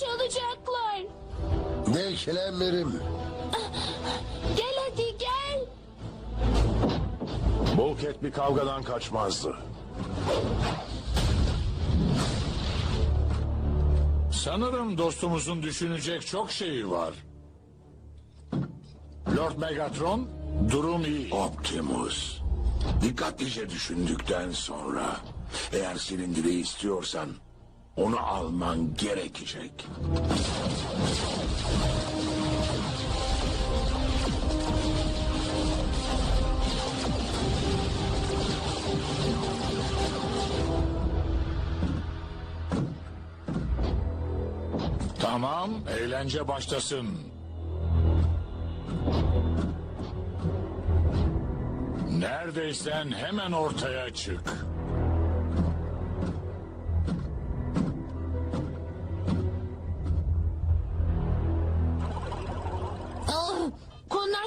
çalacaklar. Beklemerim. Gel hadi gel. Bulket bir kavgadan kaçmazdı. Sanırım dostumuzun düşünecek çok şeyi var. Lord Megatron, durum iyi. Optimus. Dikkatlice düşündükten sonra eğer silindiri istiyorsan onu alman gerekecek. Tamam, eğlence başlasın. Neredeysen hemen ortaya çık.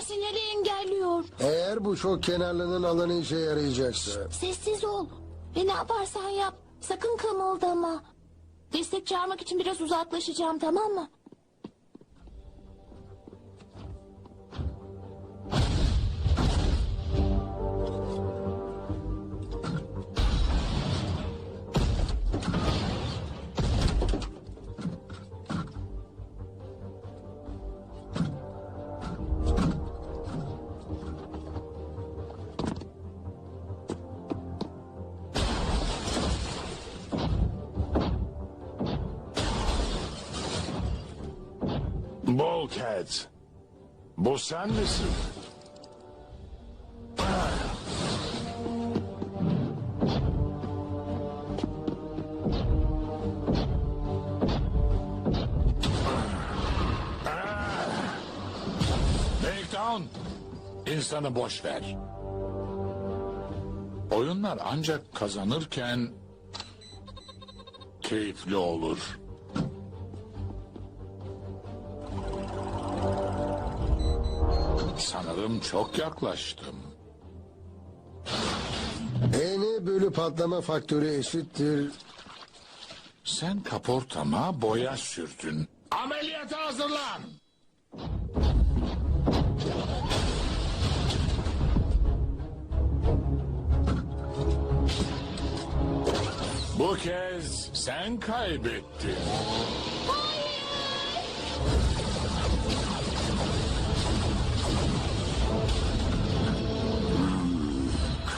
Sinyali engelliyor. Eğer bu şok kenarlının alanı işe yarayacaksa. Sessiz ol. Ve ne yaparsan yap. Sakın kımıldama. Destek çağırmak için biraz uzaklaşacağım tamam mı? Bulket. Bu sen misin? Breakdown, insanı boş ver. Oyunlar ancak kazanırken keyifli olur. Sanırım çok yaklaştım. Eni bölü patlama faktörü eşittir. Sen kaportama boya sürdün. Ameliyata hazırlan. Bu kez sen kaybettin.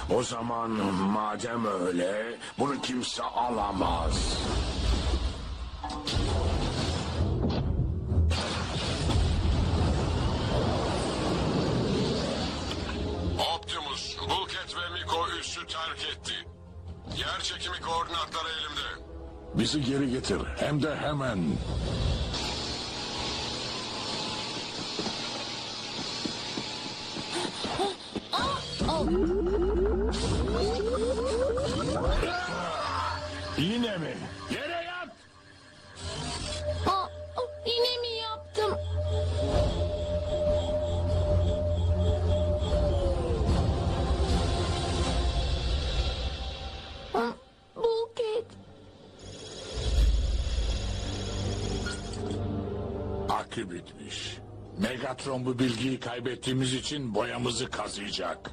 O zaman madem öyle bunu kimse alamaz. Optimus, Bulket ve Miko üssü terk etti. Yer çekimi koordinatları elimde. Bizi geri getir. Hem de hemen. Yine mi? Yere yat. Aa, yine mi yaptım? Ah, Bulket. Akü bitmiş. Megatron bu bilgiyi kaybettiğimiz için boyamızı kazıyacak.